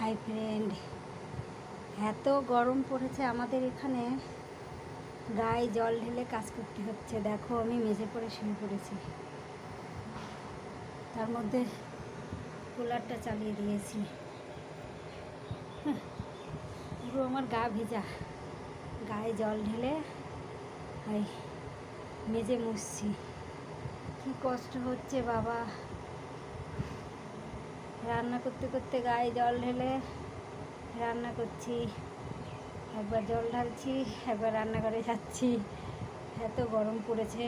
Hi friend, এত গরম পড়েছে আমাদের এখানে। গায়ে জল ঢেলে কাজ করতে হচ্ছে। দেখো, আমি মেঝে পড়ে শুয়ে পড়েছি। তার মধ্যে কুলারটা চালিয়ে দিয়েছি। পুরো আমার গা ভেজা। গায়ে জল ঢেলে এই মেজে মুছছি। কি কষ্ট হচ্ছে বাবা। রান্না করতে করতে গায়ে জল ঢেলে রান্না করছি, একবার জল ঢালছি, একবার রান্নাঘরে যাচ্ছি। এত গরম পড়েছে,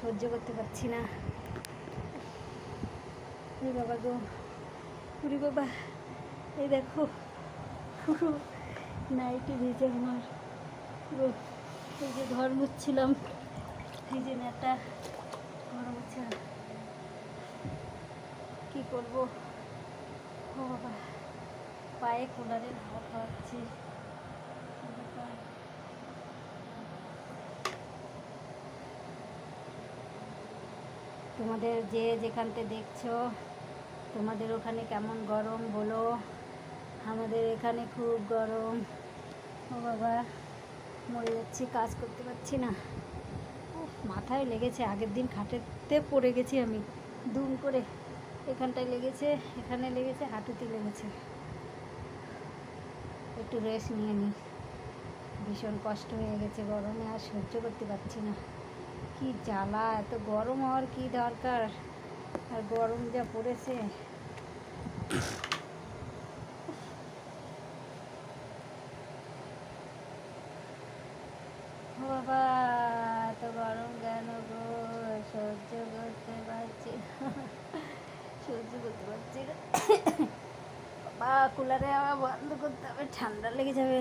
সহ্য করতে পারছি না। বাবা গো উরি বাবা, এই দেখো পুরো নাইটি ভিজে আমার। পুরো এই যে ঘর মুছছিলাম যে নেটা ঘর মুছছিলাম কী করব? ও বাবা, পায়ে কুলারের হাওয়া খাওয়াচ্ছি। তোমাদের যে যেখানতে দেখছ, তোমাদের ওখানে কেমন গরম বলো? আমাদের এখানে খুব গরম। ও বাবা, মরে যাচ্ছি, কাজ করতে পারছি না। মাথায় লেগেছে, আগের দিন খাটেতে পড়ে গেছি আমি, দুম করে। এখানটায় লেগেছে, এখানে লেগেছে, হাঁটুতে লেগেছে। একটু রেস্ট নিয়ে নিই ভীষণ কষ্ট হয়ে গেছে, গরমে আর সহ্য করতে পারছি না। কি জ্বালা, এত গরম হওয়ার কি দরকার? আর গরম যা পড়েছে। বাবা, এত গরম কেন গো সহ্য করতে পারছি না। সহ্য করতে পারছি না বাবা কুলারে আবার বন্ধ করতে হবে ঠান্ডা লেগে যাবে